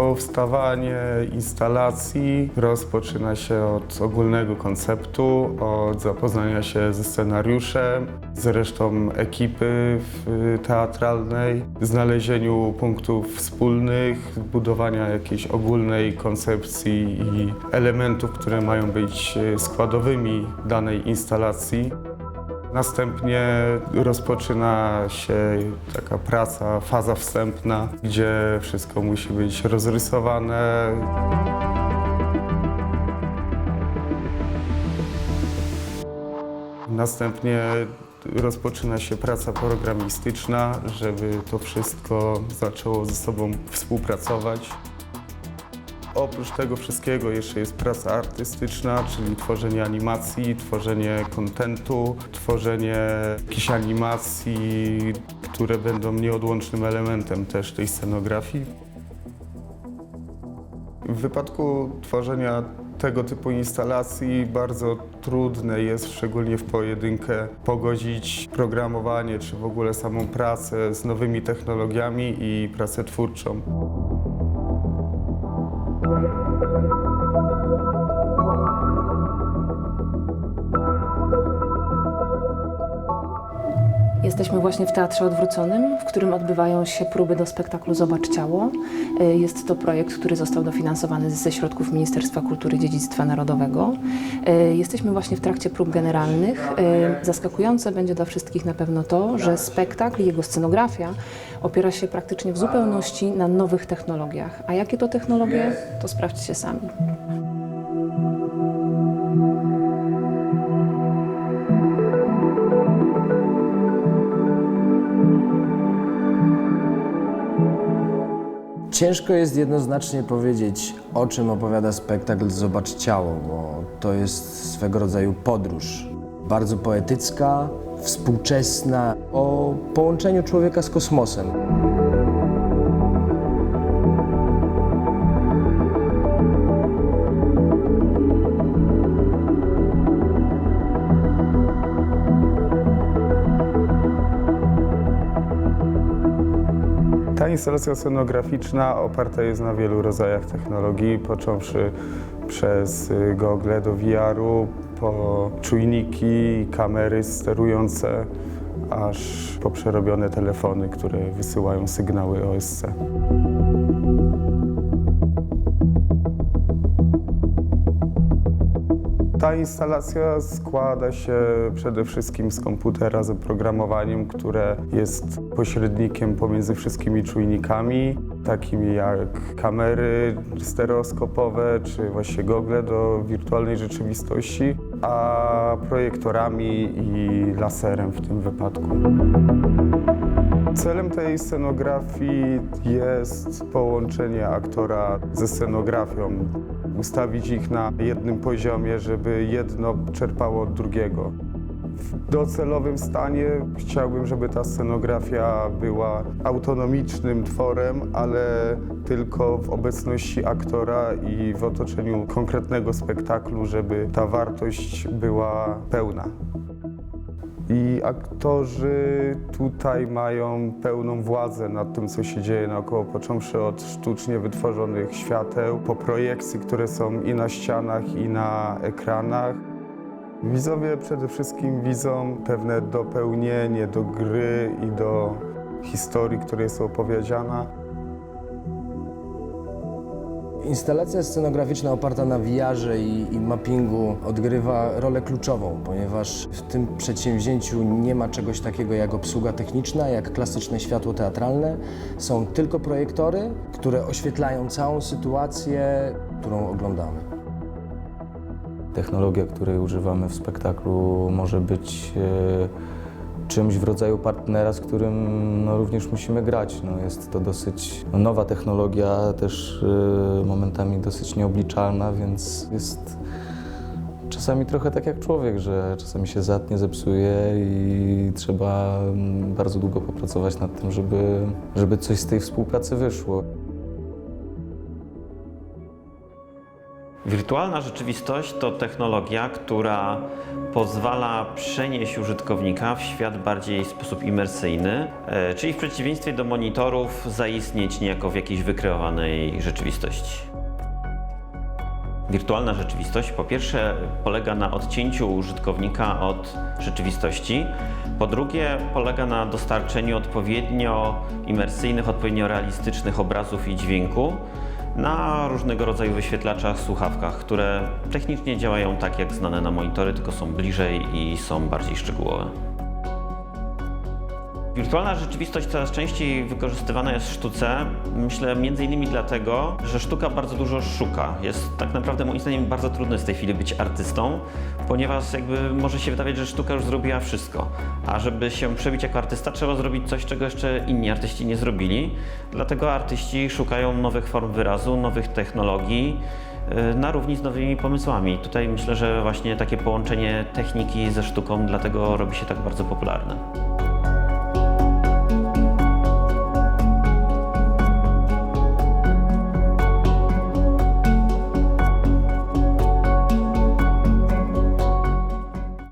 Powstawanie instalacji rozpoczyna się od ogólnego konceptu, od zapoznania się ze scenariuszem, z resztą ekipy teatralnej, znalezieniu punktów wspólnych, budowania jakiejś ogólnej koncepcji i elementów, które mają być składowymi danej instalacji. Następnie rozpoczyna się taka praca, faza wstępna, gdzie wszystko musi być rozrysowane. Następnie rozpoczyna się praca programistyczna, żeby to wszystko zaczęło ze sobą współpracować. Oprócz tego wszystkiego jeszcze jest praca artystyczna, czyli tworzenie animacji, tworzenie kontentu, tworzenie jakichś animacji, które będą nieodłącznym elementem też tej scenografii. W wypadku tworzenia tego typu instalacji bardzo trudne jest, szczególnie w pojedynkę, pogodzić programowanie czy w ogóle samą pracę z nowymi technologiami i pracę twórczą. Thank you. Jesteśmy właśnie w Teatrze Odwróconym, w którym odbywają się próby do spektaklu Zobacz Ciało. Y, Jest to projekt, który został dofinansowany ze środków Ministerstwa Kultury i Dziedzictwa Narodowego. Y, Jesteśmy właśnie w trakcie prób generalnych. Y, Zaskakujące będzie dla wszystkich na pewno to, że spektakl i jego scenografia opiera się praktycznie w zupełności na nowych technologiach. A jakie to technologie, to sprawdźcie sami. Ciężko jest jednoznacznie powiedzieć, o czym opowiada spektakl Zobacz Ciało, bo to jest swego rodzaju podróż. Bardzo poetycka, współczesna, o połączeniu człowieka z kosmosem. Instalacja scenograficzna oparta jest na wielu rodzajach technologii, począwszy przez y, gogle do VR-u, po czujniki, kamery sterujące, aż po przerobione telefony, które wysyłają sygnały OSC. Ta instalacja składa się przede wszystkim z komputera z oprogramowaniem, które jest pośrednikiem pomiędzy wszystkimi czujnikami, takimi jak kamery stereoskopowe czy właśnie gogle do wirtualnej rzeczywistości, a projektorami i laserem w tym wypadku. Celem tej scenografii jest połączenie aktora ze scenografią, ustawić ich na jednym poziomie, żeby jedno czerpało od drugiego. W docelowym stanie chciałbym, żeby ta scenografia była autonomicznym tworem, ale tylko w obecności aktora i w otoczeniu konkretnego spektaklu, żeby ta wartość była pełna. I aktorzy tutaj mają pełną władzę nad tym, co się dzieje naokoło, począwszy od sztucznie wytworzonych świateł, po projekcji, które są i na ścianach, i na ekranach. Widzowie przede wszystkim widzą pewne dopełnienie do gry i do historii, która jest opowiedziana. Instalacja scenograficzna oparta na VR i, i mappingu odgrywa rolę kluczową, ponieważ w tym przedsięwzięciu nie ma czegoś takiego jak obsługa techniczna, jak klasyczne światło teatralne. Są tylko projektory, które oświetlają całą sytuację, którą oglądamy. Technologia, której używamy w spektaklu, może być e, czymś w rodzaju partnera, z którym no, również musimy grać. No, jest to dosyć no, nowa technologia, też e, momentami dosyć nieobliczalna, więc jest czasami trochę tak jak człowiek, że czasami się zatnie, zepsuje i trzeba mm, bardzo długo popracować nad tym, żeby, żeby coś z tej współpracy wyszło. Wirtualna rzeczywistość to technologia, która pozwala przenieść użytkownika w świat bardziej w sposób imersyjny, e, czyli w przeciwieństwie do monitorów zaistnieć niejako w jakiejś wykreowanej rzeczywistości. Wirtualna rzeczywistość po pierwsze polega na odcięciu użytkownika od rzeczywistości, po drugie polega na dostarczeniu odpowiednio imersyjnych, odpowiednio realistycznych obrazów i dźwięku na różnego rodzaju wyświetlaczach, słuchawkach, które technicznie działają tak jak znane na monitory, tylko są bliżej i są bardziej szczegółowe. Wirtualna rzeczywistość coraz częściej wykorzystywana jest w sztuce. Myślę między innymi dlatego, że sztuka bardzo dużo szuka. Jest tak naprawdę moim zdaniem bardzo trudno w tej chwili być artystą, ponieważ jakby może się wydawać, że sztuka już zrobiła wszystko. A żeby się przebić jako artysta, trzeba zrobić coś, czego jeszcze inni artyści nie zrobili. Dlatego artyści szukają nowych form wyrazu, nowych technologii y, na równi z nowymi pomysłami. Tutaj myślę, że właśnie takie połączenie techniki ze sztuką dlatego robi się tak bardzo popularne.